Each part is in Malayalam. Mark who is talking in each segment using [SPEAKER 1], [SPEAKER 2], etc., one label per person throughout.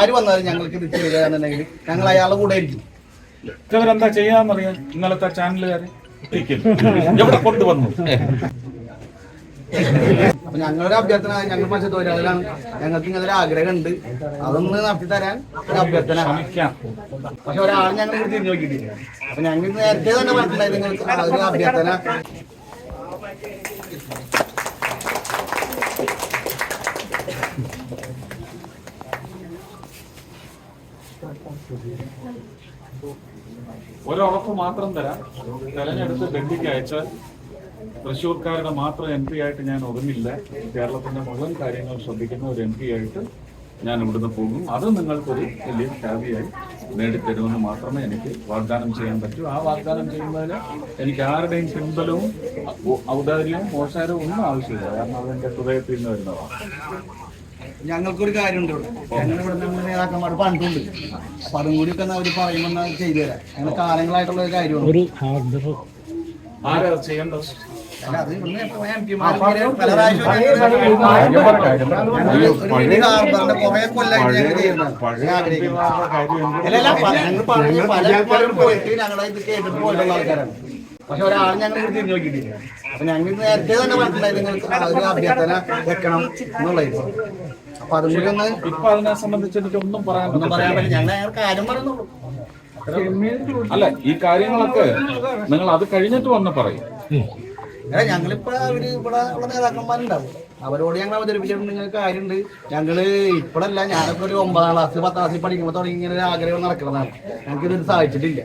[SPEAKER 1] ആര് വന്നാലും ഞങ്ങൾക്ക് ഇത് ചെയ്യുകയാണെന്നുണ്ടെങ്കിൽ ഞങ്ങൾ അയാളുടെ കൂടെ ആയിരിക്കും.
[SPEAKER 2] ഇവരെന്താ ചെയ്യാന്നറിയാം ഇന്നലത്തെ ചാനലുകാര്? എവിടെ കൊണ്ടുവന്നു?
[SPEAKER 1] അപ്പൊ ഞങ്ങളുടെ അഭ്യർത്ഥന ഞങ്ങൾ മത്സ്യത്തൊഴിലാളികളാണ് ഞങ്ങൾക്ക് ഇങ്ങനെ ഒരു ആഗ്രഹമുണ്ട്. അതൊന്ന് നടത്തി തരാൻ ഒരു അഭ്യർത്ഥന. പക്ഷെ ഒരാൾ ഞങ്ങൾ തിരിഞ്ഞു നോക്കിയിട്ടില്ല. അപ്പൊ ഞങ്ങൾ നേരത്തെ തന്നെ മനസ്സിലായി നിങ്ങൾക്ക് ഒരു അഭ്യർത്ഥന.
[SPEAKER 2] ഒരുറപ്പ് മാത്രം തരാം. തെരഞ്ഞെടുത്ത് ഡൽഹിക്ക് അയച്ചാൽ തൃശ്ശൂർക്കാരുടെ മാത്രം എം പി ആയിട്ട് ഞാൻ ഒതുങ്ങില്ല. കേരളത്തിന്റെ മുഴുവൻ കാര്യങ്ങൾ ശ്രദ്ധിക്കുന്ന ഒരു എം പി ആയിട്ട് ഞാൻ ഇവിടുന്ന് പോകും. അത് നിങ്ങൾക്കൊരു വലിയ ഖ്യാതിയായി നേടിത്തരുമെന്ന് മാത്രമേ എനിക്ക് വാഗ്ദാനം ചെയ്യാൻ പറ്റൂ. ആ വാഗ്ദാനം ചെയ്യുന്നതിന് എനിക്ക് ആരുടെയും പിൻബലവും ഔദാര്യവും മോശാരവും ഒന്നും ആവശ്യമില്ല. കാരണം അതെന്റെ ഹൃദയത്തിൽ നിന്ന് വരുന്നതാണ്.
[SPEAKER 1] ഞങ്ങൾക്കൊരു കാര്യമുണ്ട് ഇവിടെ. ഞങ്ങൾ ഇവിടെ നമ്മുടെ നേതാക്കന്മാർ പണ്ടുണ്ട് അപ്പൊ അതും കൂടി ഒക്കെ അവർ പറയുമ്പോൾ ചെയ്തു തരാം. അങ്ങനെ കാലങ്ങളായിട്ടുള്ള ഒരു കാര്യമാണ്.
[SPEAKER 2] ആരാ ചെയ്യേണ്ടത്?
[SPEAKER 1] കുറെ കൊല്ലായിട്ട് ഞങ്ങൾ പോയിട്ട് ഞങ്ങളെ ഇത് കേട്ടിട്ട് പോയിട്ടുള്ള ആൾക്കാരാണ്. പക്ഷെ ഒരാൾ ഞങ്ങൾ ഇവിടെ തിരിഞ്ഞു നോക്കിയിട്ടില്ല. അപ്പൊ ഞങ്ങൾ നേരത്തെ തന്നെ മനസ്സിലായി നിങ്ങൾക്ക് ഒരു അഭ്യർത്ഥന വെക്കണം എന്നുള്ളത്. അപ്പൊ അതും കൂടി ഒന്ന്
[SPEAKER 2] ഇപ്പൊ അതിനെ സംബന്ധിച്ച് എനിക്ക് ഒന്നും പറയാൻ
[SPEAKER 1] ഒന്നും പറയാൻ പറ്റില്ല. ഞങ്ങൾ ഞങ്ങൾ കാര്യം പറയുന്നുള്ളൂ
[SPEAKER 2] അല്ല ഈ കാര്യങ്ങളൊക്കെ നിങ്ങൾ അത് കഴിഞ്ഞിട്ട് വന്ന് പറയും.
[SPEAKER 1] അല്ല ഞങ്ങളിപ്പോ അവർ ഇവിടെ ഉള്ള നേതാക്കന്മാരുണ്ടാവും. അവരോട് ഞങ്ങൾ അവതരിപ്പിച്ചിട്ടുണ്ട് നിങ്ങൾക്ക് കാര്യമുണ്ട്. ഞങ്ങൾ ഇപ്പോഴല്ല ഞാനൊക്കെ ഒരു ഒമ്പതാം ക്ലാസ് പത്താം ക്ലാസ്സിൽ പഠിക്കുമ്പോൾ തുടങ്ങി ഇങ്ങനെ ഒരു ആഗ്രഹം നടക്കുന്നതാണ് ഞങ്ങൾക്ക് ഇതിന് സാധിച്ചിട്ടില്ല.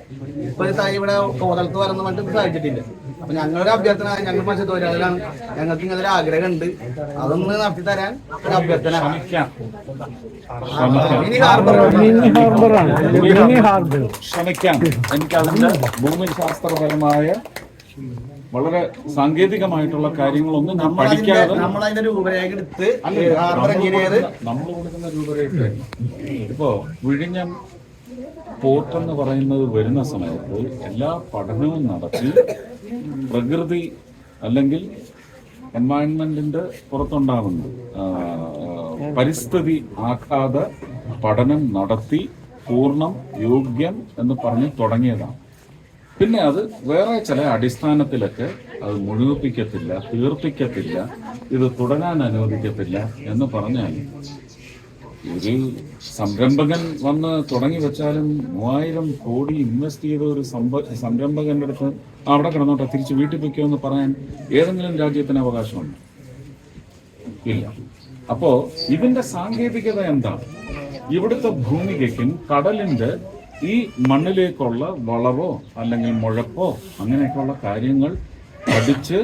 [SPEAKER 1] ഇപ്പൊ ഇവിടെ കോതലത്ത് വരുന്ന പറഞ്ഞിട്ട് ഇത് സാധിച്ചിട്ടില്ല. അപ്പൊ ഞങ്ങളുടെ അഭ്യർത്ഥന ഞങ്ങൾ മത്സ്യത്തൊഴിലാളികളാണ് ഞങ്ങൾക്ക് ഇങ്ങനെ ഒരു ആഗ്രഹം ഉണ്ട് അതൊന്ന് നടത്തി തരാൻ ഒരു അഭ്യർത്ഥന.
[SPEAKER 2] ശ്രമിക്കാം
[SPEAKER 1] മിനി ഹാർബർ.
[SPEAKER 3] ഹാർബറാണ്. Mini harbour.
[SPEAKER 2] ശ്രമിക്കാം എനിക്ക് അതിന്റെ ഭൂമിശാസ്ത്രപരമായ വളരെ സാങ്കേതികമായിട്ടുള്ള കാര്യങ്ങളൊന്നും ഞാൻ പഠിക്കാതെ
[SPEAKER 1] നമ്മളതിന്റെ രൂപരേഖ എടുത്ത്
[SPEAKER 2] നമ്മൾ കൊടുക്കുന്ന രൂപരേഖ. ഇപ്പോ വിഴിഞ്ഞം പോർട്ട് എന്ന് പറയുന്നത് വരുന്ന സമയത്ത് എല്ലാ പഠനവും നടത്തി പ്രകൃതി അല്ലെങ്കിൽ എൻവയൺമെന്റിന്റെ പുറത്തുണ്ടാകുന്നത് പരിസ്ഥിതി ആഘാത പഠനം നടത്തി പൂർണം യോഗ്യം എന്ന് പറഞ്ഞ് തുടങ്ങിയതാണ്. പിന്നെ അത് വേറെ ചില അടിസ്ഥാനത്തിലൊക്കെ അത് മുഴുവിപ്പിക്കത്തില്ല തീർപ്പിക്കത്തില്ല ഇത് തുടരാൻ അനുവദിക്കത്തില്ല എന്ന് പറഞ്ഞാൽ ഒരു സംരംഭകൻ വന്ന് തുടങ്ങി വെച്ചാലും മൂവായിരം കോടി ഇൻവെസ്റ്റ് ചെയ്ത ഒരു സംരംഭകന്റെ അടുത്ത് "ആ, അവിടെ കിടന്നോട്ടെ തിരിച്ച് വീട്ടിൽ പൊയ്ക്കോ എന്ന് പറയാൻ ഏതെങ്കിലും രാജ്യത്തിന് അവകാശമുണ്ട്? ഇല്ല. അപ്പോ ഇതിന്റെ സാങ്കേതികത എന്താണ്? ഇവിടുത്തെ ഭൂമികയ്ക്കും കടലിന്റെ ഈ മണ്ണിലേക്കുള്ള വളവോ അല്ലെങ്കിൽ മുഴപ്പോ അങ്ങനെയൊക്കെയുള്ള കാര്യങ്ങൾ പഠിച്ച്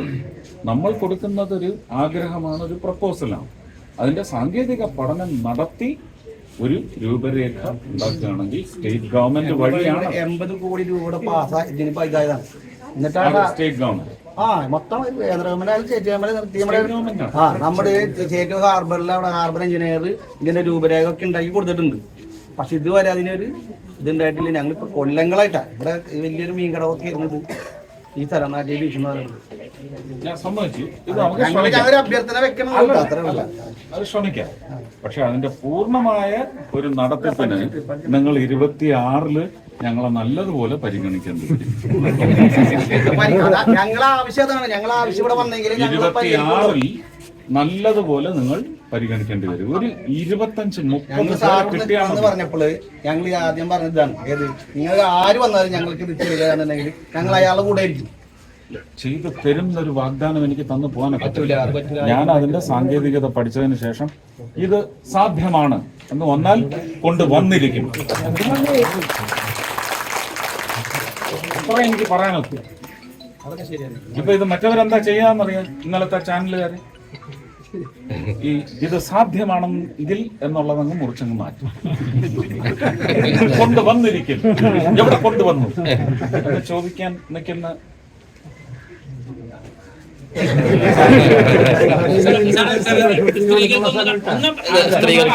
[SPEAKER 2] നമ്മൾ കൊടുക്കുന്നത് ഒരു ആഗ്രഹമാണ് ഒരു പ്രപ്പോസലാണ്. അതിന്റെ സാങ്കേതിക പഠനം നടത്തി ഒരു രൂപരേഖ ഉണ്ടാക്കുകയാണെങ്കിൽ സ്റ്റേറ്റ് ഗവൺമെന്റ് വഴിയാണ്.
[SPEAKER 1] എൺപത് കോടി രൂപയുടെ എന്നിട്ടാണ്
[SPEAKER 2] സ്റ്റേറ്റ് ഗവൺമെന്റ്
[SPEAKER 1] ആ മൊത്തം കേന്ദ്ര ഗവൺമെന്റ് സ്റ്റേറ്റ് ആ നമ്മുടെ സ്റ്റേറ്റ് ഹാർബറിൽ അവിടെ ഹാർബർ എഞ്ചിനീയർ ഇതിന്റെ രൂപരേഖ ഒക്കെ ഉണ്ടാക്കി കൊടുത്തിട്ടുണ്ട്. പക്ഷെ ഇതുവരെ അതിനൊരു ഇതുണ്ടായിട്ടില്ല ഞങ്ങൾ കൊല്ലങ്ങളായിട്ടാണ് കൊല്ലങ്ങളായിട്ടാ. ഇവിടെ വലിയൊരു മീൻ കടവൊക്കെ ഇരുന്നത് ഈ സ്ഥലം നാട്ടിൽ
[SPEAKER 2] അത് ശ്രമിക്കാം പക്ഷെ അതിന്റെ പൂർണമായ ഒരു നടത്തിപ്പിന് നിങ്ങൾ ഇരുപത്തിയാറിൽ ഞങ്ങളെ നല്ലതുപോലെ പരിഗണിക്കേണ്ടി. ഇരുപത്തിയാറിൽ നല്ലതുപോലെ നിങ്ങൾ പരിഗണിക്കേണ്ടി വരും. ഒരു ഇരുപത്തഞ്ച് മുപ്പത് മതി.
[SPEAKER 1] പറഞ്ഞപ്പോൾ ഞങ്ങൾ ആദ്യം പറഞ്ഞതാണ്. ഏത്? നിങ്ങൾ ആര് വന്നാലും ഞങ്ങൾക്ക് ഇത് ചെയ്യുകയാണെന്നുണ്ടെങ്കിൽ ഞങ്ങൾ അയാളുടെ കൂടെ ആയിരിക്കും.
[SPEAKER 2] ചെയ്ത് തരുന്നൊരു വാഗ്ദാനം എനിക്ക് തന്നു പോകാനൊക്കെ
[SPEAKER 1] പറ്റൂല,
[SPEAKER 2] ഞാൻ അതിന്റെ സാങ്കേതികത പഠിച്ചതിന് ശേഷം ഇത് സാധ്യമാണ് എന്ന് വന്നാൽ കൊണ്ടുവന്നിരിക്കും വന്നിരിക്കും. എനിക്ക് പറയാനൊക്കെ.
[SPEAKER 1] അതൊക്കെ ശരിയാണ്.
[SPEAKER 2] ഇപ്പൊ ഇത് മറ്റവരെന്താ ചെയ്യാന്നറിയാം ഇന്നലത്തെ ചാനലുകാര് ഈ ഇത് സാധ്യമാണെന്ന് ഇതിൽ എന്നുള്ളതങ്ങ് മുറിച്ചങ്ങ് മാറ്റും. കൊണ്ടുവന്നിരിക്കും എവിടെ കൊണ്ടുവന്നു? ചോദിക്കാൻ നിൽക്കുന്ന
[SPEAKER 4] സ്ത്രീകൾ